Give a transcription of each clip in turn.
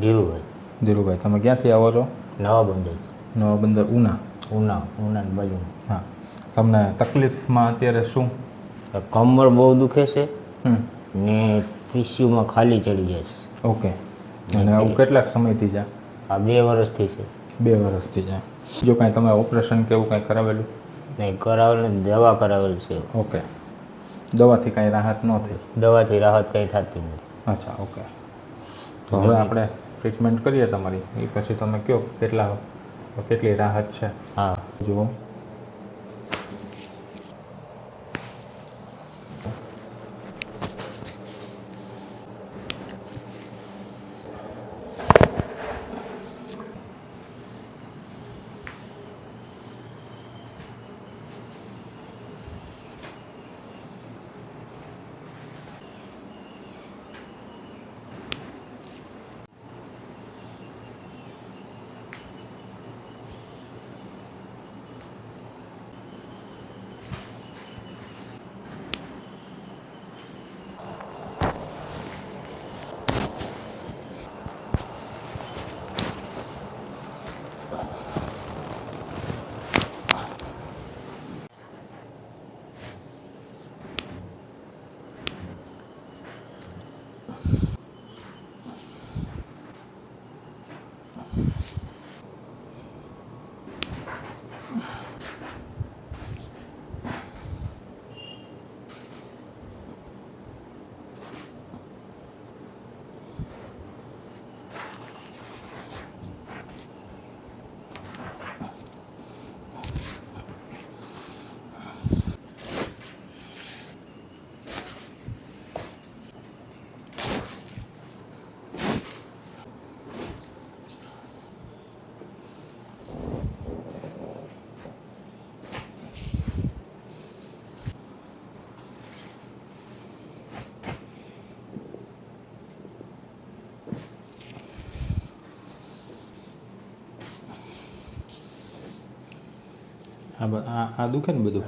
ધીરુભાઈ. ધીરુભાઈ તમે ક્યાંથી આવો છો? નવા બંદર નવા બંદર ઉના? ઉના ઉનાની બાજુમાં. હા. તમને તકલીફમાં અત્યારે શું? કમર બહુ દુખે છે ને પીસીયુમાં ખાલી ચડી જાય છે. ઓકે. અને આવું કેટલાક સમયથી જા? આ બે વર્ષથી છે. બે વર્ષથી જા. જો કાંઈ તમે ઓપરેશન કે એવું કાંઈ કરાવેલું? નહીં કરાવેલું દવા કરાવેલ છે. ઓકે. દવાથી કાંઈ રાહત ન થઈ? દવાથી રાહત કંઈ થતી નથી. અચ્છા ઓકે. તો હવે આપણે ટ્રીટમેન્ટ કરીએ તમારી. એ પછી તમે કહો કેટલા કેટલી રાહત છે? હા. જુઓ. આ આ દુખે ને બધું?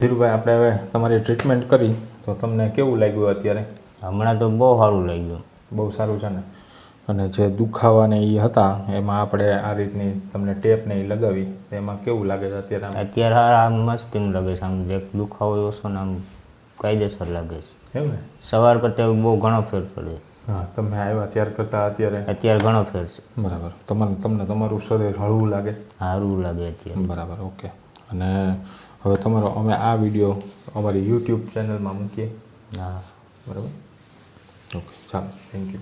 ધીરુભાઈ આપણે હવે તમારી ટ્રીટમેન્ટ કરી તો તમને કેવું લાગ્યું અત્યારે? હમણાં તો બહુ સારું લાગ્યું. બહુ સારું છે ને? અને જે દુખાવાને એ હતા એમાં આપણે આ રીતની તમને ટેપ ને એ લગાવી એમાં કેવું લાગે છે અત્યારે? અત્યારે આમ મસ્ત એમ લાગે છે આમ જે દુખાવો ઓછો ને આમ કાયદેસર લાગે છે. એમ ને? સવાર કરતાં બહુ ઘણો ફેર પડે. હા તમે આવ્યા ત્યાર કરતાં અત્યારે? અત્યારે ઘણો ફેર છે. બરાબર. તમને તમને તમારું શરીર હળવું લાગે? સારું લાગે અત્યારે. બરાબર ઓકે. અને હવે તમારો અમે આ વીડિયો અમારી યુટ્યુબ ચેનલમાં મૂકીએ. હા. બરાબર? ઓકે ચાલો. Thank you